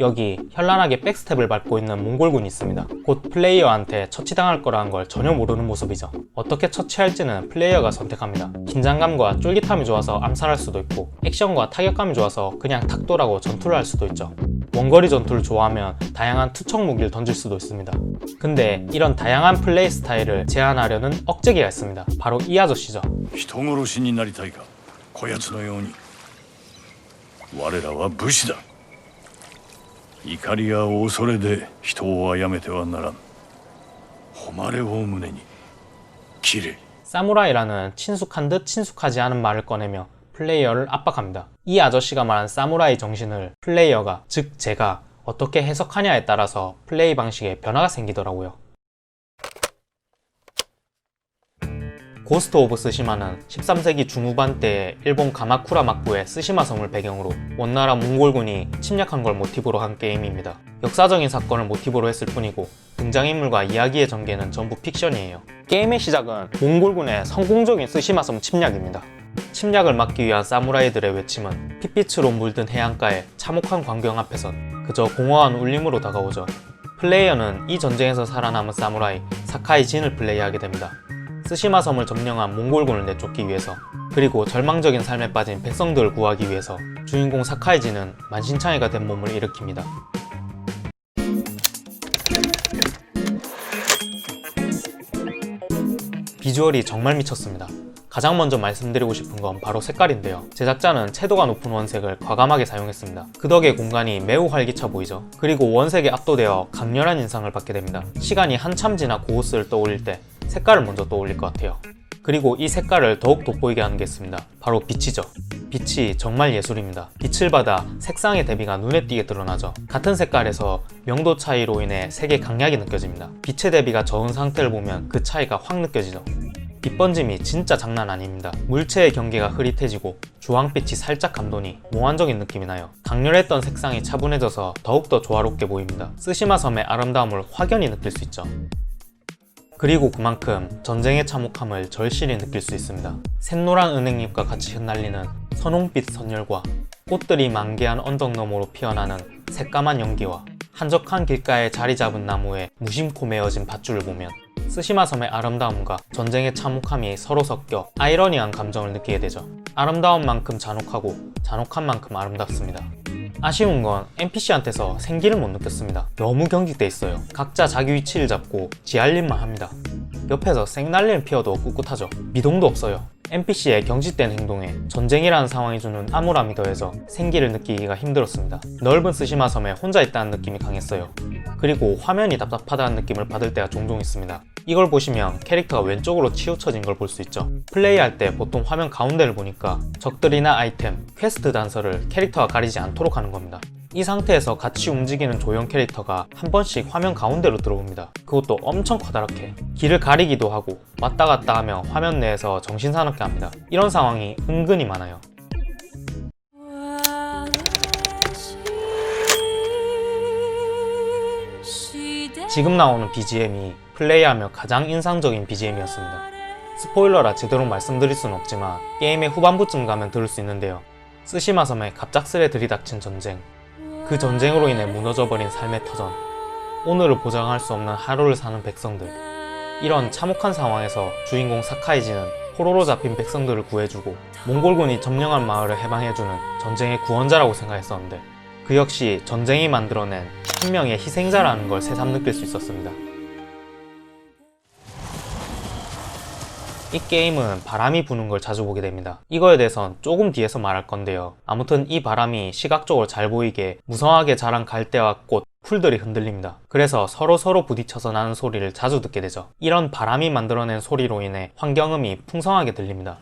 여기 현란하게 백스텝을 밟고 있는 몽골군이 있습니다. 곧 플레이어한테 처치당할 거라는 걸 전혀 모르는 모습이죠. 어떻게 처치할지는 플레이어가 선택합니다. 긴장감과 쫄깃함이 좋아서 암살할 수도 있고 액션과 타격감이 좋아서 그냥 탁도라고 전투를 할 수도 있죠. 원거리 전투를 좋아하면 다양한 투척 무기를 던질 수도 있습니다. 근데 이런 다양한 플레이 스타일을 제한하려는 억제기가 있습니다. 바로 이 아저씨죠. 히통으로 신이 나리타이가 고야츠노 요니 와레라와 무시다. 怒りや恐れで人を殺めてはならん誉れを胸に切れ 사무라이라는 친숙한 듯 친숙하지 않은 말을 꺼내며 플레이어를 압박합니다. 이 아저씨가 말한 사무라이 정신을 플레이어가, 즉 제가 어떻게 해석하냐에 따라서 플레이 방식에 변화가 생기더라고요. 고스트 오브 스시마는 13세기 중후반 때의 일본 가마쿠라 막부의 스시마 섬을 배경으로 원나라 몽골군이 침략한 걸 모티브로 한 게임입니다. 역사적인 사건을 모티브로 했을 뿐이고 등장인물과 이야기의 전개는 전부 픽션이에요. 게임의 시작은 몽골군의 성공적인 스시마 섬 침략입니다. 침략을 막기 위한 사무라이들의 외침은 핏빛으로 물든 해안가의 참혹한 광경 앞에선 그저 공허한 울림으로 다가오죠. 플레이어는 이 전쟁에서 살아남은 사무라이 사카이 진을 플레이하게 됩니다. 스시마 섬을 점령한 몽골군을 내쫓기 위해서 그리고 절망적인 삶에 빠진 백성들을 구하기 위해서 주인공 사카이진은 만신창이가 된 몸을 일으킵니다. 비주얼이 정말 미쳤습니다. 가장 먼저 말씀드리고 싶은 건 바로 색깔인데요. 제작자는 채도가 높은 원색을 과감하게 사용했습니다. 그 덕에 공간이 매우 활기차 보이죠. 그리고 원색에 압도되어 강렬한 인상을 받게 됩니다. 시간이 한참 지나 고우스를 떠올릴 때 색깔을 먼저 떠올릴 것 같아요. 그리고 이 색깔을 더욱 돋보이게 하는 게 있습니다. 바로 빛이죠. 빛이 정말 예술입니다. 빛을 받아 색상의 대비가 눈에 띄게 드러나죠. 같은 색깔에서 명도 차이로 인해 색의 강약이 느껴집니다. 빛의 대비가 적은 상태를 보면 그 차이가 확 느껴지죠. 빛 번짐이 진짜 장난 아닙니다. 물체의 경계가 흐릿해지고 주황빛이 살짝 감도니 몽환적인 느낌이 나요. 강렬했던 색상이 차분해져서 더욱더 조화롭게 보입니다. 쓰시마 섬의 아름다움을 확연히 느낄 수 있죠. 그리고 그만큼 전쟁의 참혹함을 절실히 느낄 수 있습니다. 샛노란 은행잎과 같이 흩날리는 선홍빛 선열과 꽃들이 만개한 언덕 너머로 피어나는 새까만 연기와 한적한 길가에 자리 잡은 나무에 무심코 메어진 밧줄을 보면 스시마 섬의 아름다움과 전쟁의 참혹함이 서로 섞여 아이러니한 감정을 느끼게 되죠. 아름다운 만큼 잔혹하고 잔혹한 만큼 아름답습니다. 아쉬운 건 NPC한테서 생기를 못 느꼈습니다. 너무 경직돼 있어요. 각자 자기 위치를 잡고 지할 일만 합니다. 옆에서 생날리는 피어도 꿋꿋하죠. 미동도 없어요. NPC의 경직된 행동에 전쟁이라는 상황이 주는 암울함이 더해져 생기를 느끼기가 힘들었습니다. 넓은 스시마 섬에 혼자 있다는 느낌이 강했어요. 그리고 화면이 답답하다는 느낌을 받을 때가 종종 있습니다. 이걸 보시면 캐릭터가 왼쪽으로 치우쳐진 걸 볼 수 있죠. 플레이할 때 보통 화면 가운데를 보니까 적들이나 아이템, 퀘스트 단서를 캐릭터가 가리지 않도록 하는 겁니다. 이 상태에서 같이 움직이는 조형 캐릭터가 한 번씩 화면 가운데로 들어옵니다. 그것도 엄청 커다랗게. 길을 가리기도 하고 왔다 갔다 하며 화면 내에서 정신사납게 합니다. 이런 상황이 은근히 많아요. 지금 나오는 BGM이 플레이하며 가장 인상적인 BGM이었습니다. 스포일러라 제대로 말씀드릴 수는 없지만 게임의 후반부쯤 가면 들을 수 있는데요. 쓰시마 섬에 갑작스레 들이닥친 전쟁, 그 전쟁으로 인해 무너져버린 삶의 터전, 오늘을 보장할 수 없는 하루를 사는 백성들. 이런 참혹한 상황에서 주인공 사카이지는 포로로 잡힌 백성들을 구해주고 몽골군이 점령한 마을을 해방해주는 전쟁의 구원자라고 생각했었는데 그 역시 전쟁이 만들어낸 한 명의 희생자라는 걸 새삼 느낄 수 있었습니다. 이 게임은 바람이 부는 걸 자주 보게 됩니다. 이거에 대해선 조금 뒤에서 말할 건데요. 아무튼 이 바람이 시각적으로 잘 보이게 무성하게 자란 갈대와 꽃, 풀들이 흔들립니다. 그래서 서로 서로 부딪혀서 나는 소리를 자주 듣게 되죠. 이런 바람이 만들어낸 소리로 인해 환경음이 풍성하게 들립니다.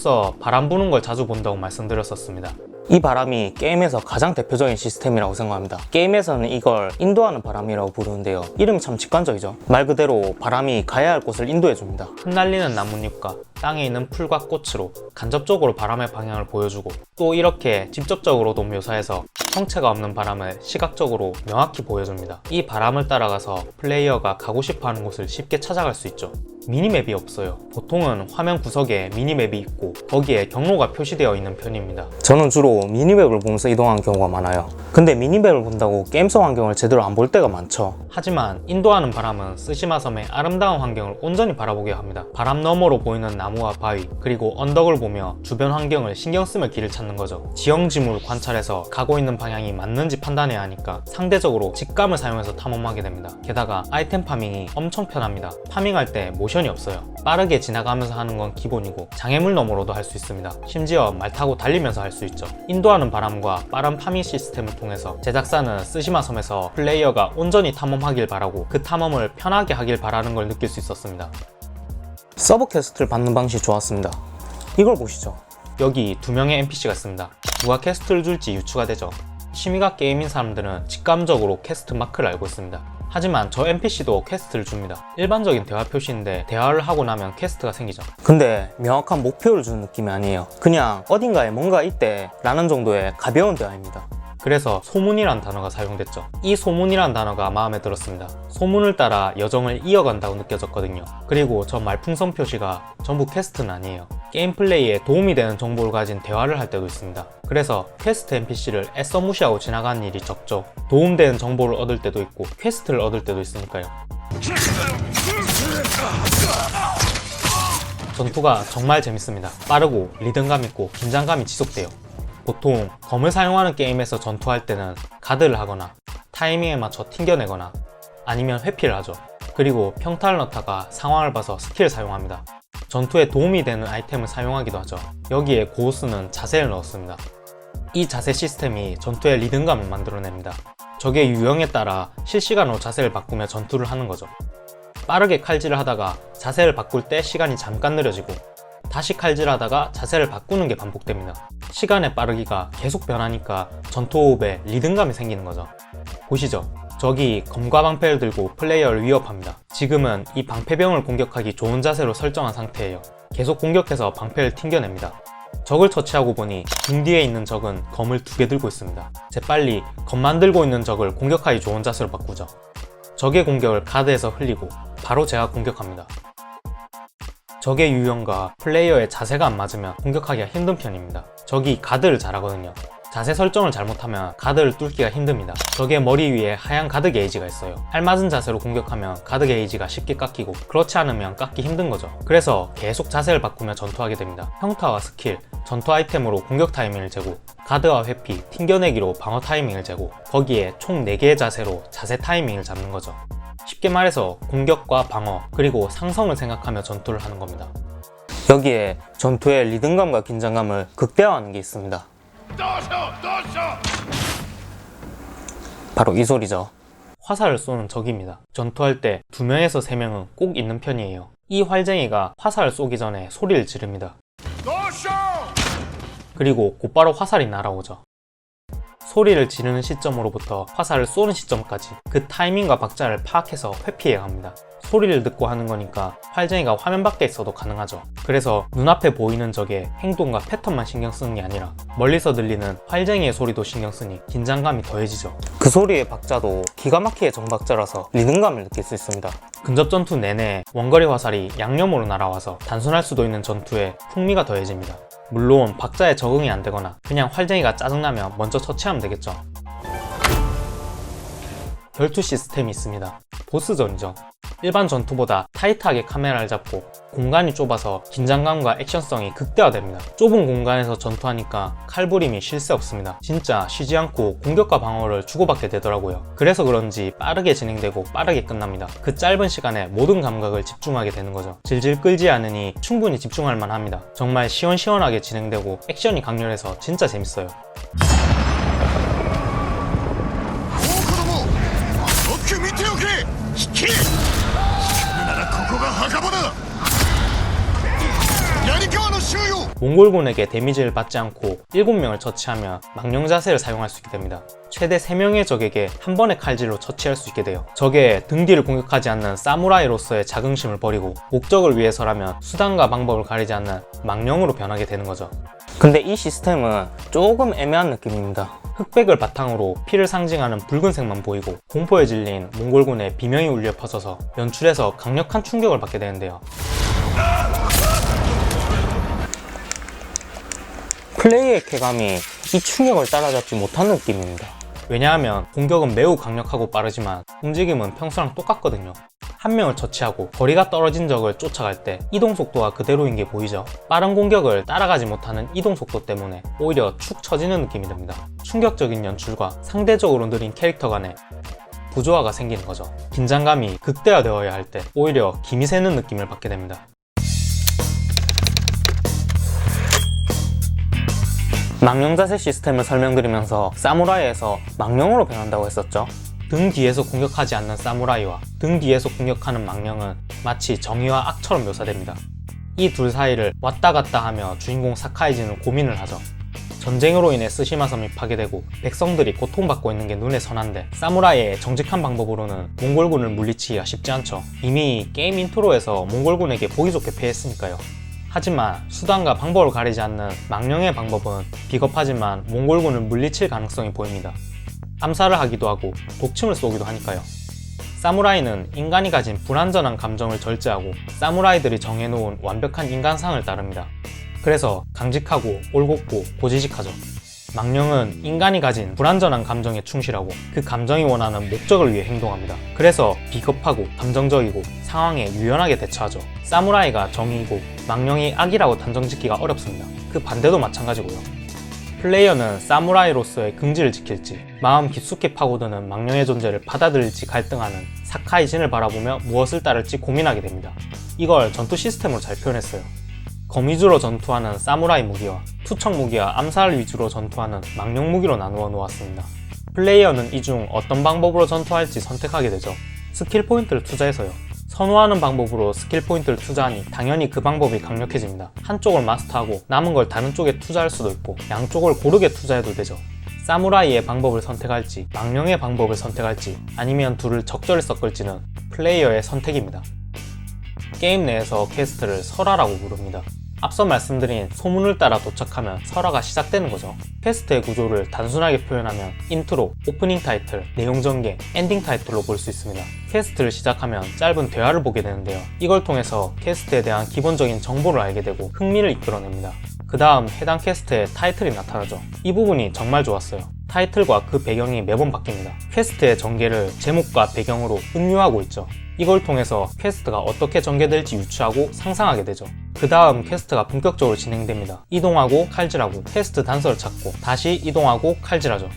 앞서 바람 부는 걸 자주 본다고 말씀드렸었습니다. 이 바람이 게임에서 가장 대표적인 시스템이라고 생각합니다. 게임에서는 이걸 인도하는 바람이라고 부르는데요. 이름이 참 직관적이죠. 말 그대로 바람이 가야 할 곳을 인도해줍니다. 흩날리는 나뭇잎과 땅에 있는 풀과 꽃으로 간접적으로 바람의 방향을 보여주고 또 이렇게 직접적으로도 묘사해서 형체가 없는 바람을 시각적으로 명확히 보여줍니다. 이 바람을 따라가서 플레이어가 가고 싶어 하는 곳을 쉽게 찾아갈 수 있죠. 미니맵이 없어요. 보통은 화면 구석에 미니맵이 있고 거기에 경로가 표시되어 있는 편입니다. 저는 주로 미니맵을 보면서 이동하는 경우가 많아요. 근데 미니맵을 본다고 게임 속 환경을 제대로 안 볼 때가 많죠. 하지만 인도하는 바람은 쓰시마 섬의 아름다운 환경을 온전히 바라보게 합니다. 바람 너머로 보이는 나무와 바위, 그리고 언덕을 보며 주변 환경을 신경 쓰며 길을 찾는 거죠. 지형지물을 관찰해서 가고 있는 방향이 맞는지 판단해야 하니까 상대적으로 직감을 사용해서 탐험하게 됩니다. 게다가 아이템 파밍이 엄청 편합니다. 파밍할 때 모션 이 없어요. 빠르게 지나가면서 하는 건 기본이고 장애물 너머로도 할 수 있습니다. 심지어 말 타고 달리면서 할 수 있죠. 인도하는 바람과 빠른 파밍 시스템을 통해서 제작사는 쓰시마 섬에서 플레이어가 온전히 탐험하길 바라고 그 탐험을 편하게 하길 바라는 걸 느낄 수 있었습니다. 서브 퀘스트를 받는 방식이 좋았습니다. 이걸 보시죠. 여기 두 명의 NPC가 있습니다. 누가 퀘스트를 줄지 유추가 되죠. 취미가 게임인 사람들은 직감적으로 퀘스트 마크를 알고 있습니다. 하지만 저 NPC도 퀘스트를 줍니다. 일반적인 대화 표시인데 대화를 하고 나면 퀘스트가 생기죠. 근데 명확한 목표를 주는 느낌이 아니에요. 그냥 어딘가에 뭔가 있대 라는 정도의 가벼운 대화입니다. 그래서 소문이란 단어가 사용됐죠. 이 소문이란 단어가 마음에 들었습니다. 소문을 따라 여정을 이어간다고 느껴졌거든요. 그리고 저 말풍선 표시가 전부 퀘스트는 아니에요. 게임 플레이에 도움이 되는 정보를 가진 대화를 할 때도 있습니다. 그래서 퀘스트 NPC를 애써 무시하고 지나가는 일이 적죠. 도움되는 정보를 얻을 때도 있고 퀘스트를 얻을 때도 있으니까요. 전투가 정말 재밌습니다. 빠르고 리듬감 있고 긴장감이 지속돼요. 보통 검을 사용하는 게임에서 전투할 때는 가드를 하거나 타이밍에 맞춰 튕겨내거나 아니면 회피를 하죠. 그리고 평타를 넣다가 상황을 봐서 스킬을 사용합니다. 전투에 도움이 되는 아이템을 사용하기도 하죠. 여기에 고우스는 자세를 넣었습니다. 이 자세 시스템이 전투의 리듬감을 만들어냅니다. 적의 유형에 따라 실시간으로 자세를 바꾸며 전투를 하는 거죠. 빠르게 칼질을 하다가 자세를 바꿀 때 시간이 잠깐 느려지고 다시 칼질하다가 자세를 바꾸는 게 반복됩니다. 시간의 빠르기가 계속 변하니까 전투 호흡에 리듬감이 생기는 거죠. 보시죠. 적이 검과 방패를 들고 플레이어를 위협합니다. 지금은 이 방패병을 공격하기 좋은 자세로 설정한 상태예요. 계속 공격해서 방패를 튕겨냅니다. 적을 처치하고 보니 등 뒤에 있는 적은 검을 두 개 들고 있습니다. 재빨리 검만 들고 있는 적을 공격하기 좋은 자세로 바꾸죠. 적의 공격을 가드에서 흘리고 바로 제가 공격합니다. 적의 유형과 플레이어의 자세가 안 맞으면 공격하기가 힘든 편입니다. 적이 가드를 잘하거든요. 자세 설정을 잘못하면 가드를 뚫기가 힘듭니다. 적의 머리 위에 하얀 가드 게이지가 있어요. 알맞은 자세로 공격하면 가드 게이지가 쉽게 깎이고 그렇지 않으면 깎기 힘든 거죠. 그래서 계속 자세를 바꾸며 전투하게 됩니다. 평타와 스킬, 전투 아이템으로 공격 타이밍을 재고 가드와 회피, 튕겨내기로 방어 타이밍을 재고 거기에 총 4개의 자세로 자세 타이밍을 잡는 거죠. 쉽게 말해서 공격과 방어 그리고 상성을 생각하며 전투를 하는 겁니다. 여기에 전투의 리듬감과 긴장감을 극대화하는 게 있습니다. 바로 이 소리죠. 화살을 쏘는 적입니다. 전투할 때 2명에서 3명은 꼭 있는 편이에요. 이 활쟁이가 화살을 쏘기 전에 소리를 지릅니다. 그리고 곧바로 화살이 날아오죠. 소리를 지르는 시점으로부터 화살을 쏘는 시점까지 그 타이밍과 박자를 파악해서 회피해 갑니다. 소리를 듣고 하는 거니까 활쟁이가 화면 밖에 있어도 가능하죠. 그래서 눈앞에 보이는 적의 행동과 패턴만 신경 쓰는 게 아니라 멀리서 들리는 활쟁이의 소리도 신경 쓰니 긴장감이 더해지죠. 그 소리의 박자도 기가 막히게 정박자라서 리듬감을 느낄 수 있습니다. 근접 전투 내내 원거리 화살이 양념으로 날아와서 단순할 수도 있는 전투에 풍미가 더해집니다. 물론 박자에 적응이 안 되거나 그냥 활쟁이가 짜증나면 먼저 처치하면 되겠죠. 결투 시스템이 있습니다. 보스전이죠. 일반 전투보다 타이트하게 카메라를 잡고 공간이 좁아서 긴장감과 액션성이 극대화됩니다. 좁은 공간에서 전투하니까 칼부림이 쉴 새 없습니다. 진짜 쉬지 않고 공격과 방어를 주고받게 되더라고요. 그래서 그런지 빠르게 진행되고 빠르게 끝납니다. 그 짧은 시간에 모든 감각을 집중하게 되는 거죠. 질질 끌지 않으니 충분히 집중할 만합니다. 정말 시원시원하게 진행되고 액션이 강렬해서 진짜 재밌어요. 몽골군에게 데미지를 받지 않고 7명을 처치하면 망령 자세를 사용할 수 있게 됩니다. 최대 3명의 적에게 한 번의 칼질로 처치할 수 있게 돼요. 적의 등 뒤를 공격하지 않는 사무라이로서의 자긍심을 버리고 목적을 위해서라면 수단과 방법을 가리지 않는 망령으로 변하게 되는 거죠. 근데 이 시스템은 조금 애매한 느낌입니다. 흑백을 바탕으로 피를 상징하는 붉은색만 보이고 공포에 질린 몽골군의 비명이 울려 퍼져서 연출에서 강력한 충격을 받게 되는데요. 플레이의 쾌감이 이 충격을 따라잡지 못하는 느낌입니다. 왜냐하면 공격은 매우 강력하고 빠르지만 움직임은 평소랑 똑같거든요. 한 명을 처치하고 거리가 떨어진 적을 쫓아갈 때 이동 속도가 그대로인 게 보이죠? 빠른 공격을 따라가지 못하는 이동 속도 때문에 오히려 축 처지는 느낌이 듭니다. 충격적인 연출과 상대적으로 느린 캐릭터 간의 부조화가 생기는 거죠. 긴장감이 극대화되어야 할 때 오히려 김이 새는 느낌을 받게 됩니다. 망령 자세 시스템을 설명드리면서 사무라이에서 망령으로 변한다고 했었죠. 등 뒤에서 공격하지 않는 사무라이와 등 뒤에서 공격하는 망령은 마치 정의와 악처럼 묘사됩니다. 이 둘 사이를 왔다 갔다 하며 주인공 사카이지는 고민을 하죠. 전쟁으로 인해 스시마 섬이 파괴되고 백성들이 고통받고 있는 게 눈에 선한데 사무라이의 정직한 방법으로는 몽골군을 물리치기가 쉽지 않죠. 이미 게임 인트로에서 몽골군에게 보기 좋게 패했으니까요. 하지만 수단과 방법을 가리지 않는 망령의 방법은 비겁하지만 몽골군을 물리칠 가능성이 보입니다. 암살을 하기도 하고 독침을 쏘기도 하니까요. 사무라이는 인간이 가진 불완전한 감정을 절제하고 사무라이들이 정해놓은 완벽한 인간상을 따릅니다. 그래서 강직하고 올곧고 고지식하죠. 망령은 인간이 가진 불완전한 감정에 충실하고 그 감정이 원하는 목적을 위해 행동합니다. 그래서 비겁하고 감정적이고 상황에 유연하게 대처하죠. 사무라이가 정의이고 망령이 악이라고 단정짓기가 어렵습니다. 그 반대도 마찬가지고요. 플레이어는 사무라이로서의 긍지를 지킬지 마음 깊숙이 파고드는 망령의 존재를 받아들일지 갈등하는 사카이 진을 바라보며 무엇을 따를지 고민하게 됩니다. 이걸 전투 시스템으로 잘 표현했어요. 검 위주로 전투하는 사무라이 무기와 투척 무기와 암살 위주로 전투하는 망령 무기로 나누어 놓았습니다. 플레이어는 이 중 어떤 방법으로 전투할지 선택하게 되죠. 스킬 포인트를 투자해서요. 선호하는 방법으로 스킬 포인트를 투자하니 당연히 그 방법이 강력해집니다. 한쪽을 마스터하고 남은 걸 다른 쪽에 투자할 수도 있고 양쪽을 고르게 투자해도 되죠. 사무라이의 방법을 선택할지 망령의 방법을 선택할지 아니면 둘을 적절히 섞을지는 플레이어의 선택입니다. 게임 내에서 퀘스트를 설화라고 부릅니다. 앞서 말씀드린 소문을 따라 도착하면 설화가 시작되는 거죠. 퀘스트의 구조를 단순하게 표현하면 인트로, 오프닝 타이틀, 내용 전개, 엔딩 타이틀로 볼 수 있습니다. 퀘스트를 시작하면 짧은 대화를 보게 되는데요. 이걸 통해서 퀘스트에 대한 기본적인 정보를 알게 되고 흥미를 이끌어냅니다. 그 다음 해당 퀘스트의 타이틀이 나타나죠. 이 부분이 정말 좋았어요. 타이틀과 그 배경이 매번 바뀝니다. 퀘스트의 전개를 제목과 배경으로 은유하고 있죠. 이걸 통해서 퀘스트가 어떻게 전개될지 유추하고 상상하게 되죠. 그 다음 퀘스트가 본격적으로 진행됩니다. 이동하고 칼질하고 퀘스트 단서를 찾고 다시 이동하고 칼질하죠.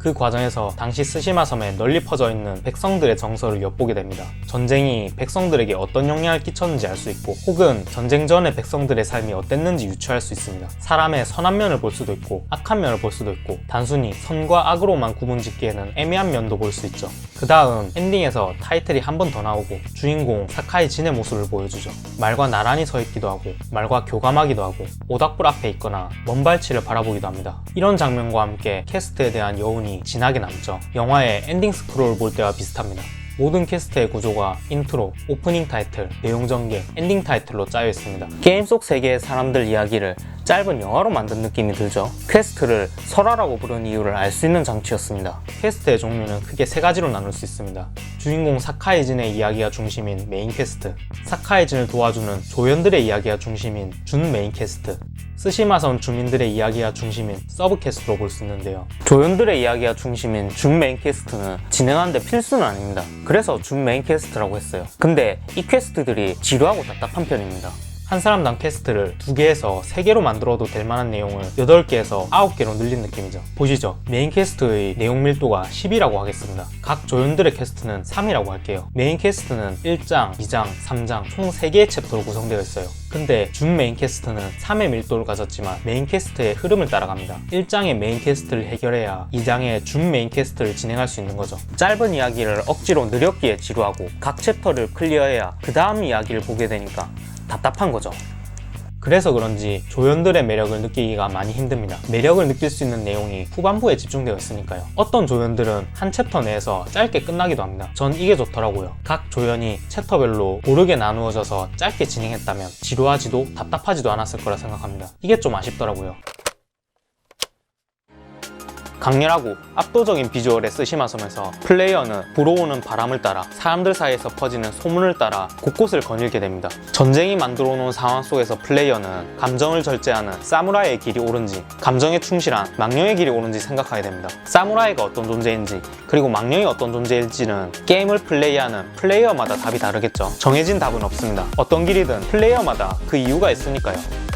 그 과정에서 당시 스시마 섬에 널리 퍼져 있는 백성들의 정서를 엿보게 됩니다. 전쟁이 백성들에게 어떤 영향을 끼쳤는지 알 수 있고, 혹은 전쟁 전의 백성들의 삶이 어땠는지 유추할 수 있습니다. 사람의 선한 면을 볼 수도 있고, 악한 면을 볼 수도 있고, 단순히 선과 악으로만 구분짓기에는 애매한 면도 볼 수 있죠. 그 다음 엔딩에서 타이틀이 한 번 더 나오고, 주인공 사카이 진의 모습을 보여주죠. 말과 나란히 서 있기도 하고, 말과 교감하기도 하고, 오닥불 앞에 있거나 먼 발치를 바라보기도 합니다. 이런 장면과 함께 캐스트에 대한 여운이 진하게 남죠. 영화의 엔딩 스크롤 볼 때와 비슷합니다. 모든 퀘스트의 구조가 인트로, 오프닝 타이틀, 내용 전개, 엔딩 타이틀로 짜여 있습니다. 게임 속 세계의 사람들 이야기를 짧은 영화로 만든 느낌이 들죠. 퀘스트를 설화라고 부르는 이유를 알 수 있는 장치였습니다. 퀘스트의 종류는 크게 세 가지로 나눌 수 있습니다. 주인공 사카이진의 이야기가 중심인 메인 퀘스트, 사카이진을 도와주는 조연들의 이야기가 중심인 준 메인 퀘스트, 스시마섬 주민들의 이야기가 중심인 서브 퀘스트로 볼 수 있는데요. 조연들의 이야기가 중심인 준 메인 퀘스트는 진행하는데 필수는 아닙니다. 그래서 준 메인 퀘스트라고 했어요. 근데 이 퀘스트들이 지루하고 답답한 편입니다. 한 사람당 퀘스트를 2개에서 3개로 만들어도 될 만한 내용을 8개에서 9개로 늘린 느낌이죠. 보시죠. 메인 퀘스트의 내용 밀도가 10이라고 하겠습니다. 각 조연들의 퀘스트는 3이라고 할게요. 메인 퀘스트는 1장, 2장, 3장 총 3개의 챕터로 구성되어 있어요. 근데 준 메인 퀘스트는 3의 밀도를 가졌지만 메인 퀘스트의 흐름을 따라갑니다. 1장의 메인 퀘스트를 해결해야 2장의 준 메인 퀘스트를 진행할 수 있는 거죠. 짧은 이야기를 억지로 느렸기에 지루하고 각 챕터를 클리어해야 그 다음 이야기를 보게 되니까 답답한 거죠. 그래서 그런지 조연들의 매력을 느끼기가 많이 힘듭니다. 매력을 느낄 수 있는 내용이 후반부에 집중되어 있으니까요. 어떤 조연들은 한 챕터 내에서 짧게 끝나기도 합니다. 전 이게 좋더라고요. 각 조연이 챕터별로 고르게 나누어져서 짧게 진행했다면 지루하지도 답답하지도 않았을 거라 생각합니다. 이게 좀 아쉽더라고요. 강렬하고 압도적인 비주얼에 쓰심하면서 플레이어는 불어오는 바람을 따라 사람들 사이에서 퍼지는 소문을 따라 곳곳을 거닐게 됩니다. 전쟁이 만들어 놓은 상황 속에서 플레이어는 감정을 절제하는 사무라이의 길이 옳은지 감정에 충실한 망령의 길이 옳은지 생각하게 됩니다. 사무라이가 어떤 존재인지 그리고 망령이 어떤 존재일지는 게임을 플레이하는 플레이어마다 답이 다르겠죠. 정해진 답은 없습니다. 어떤 길이든 플레이어마다 그 이유가 있으니까요.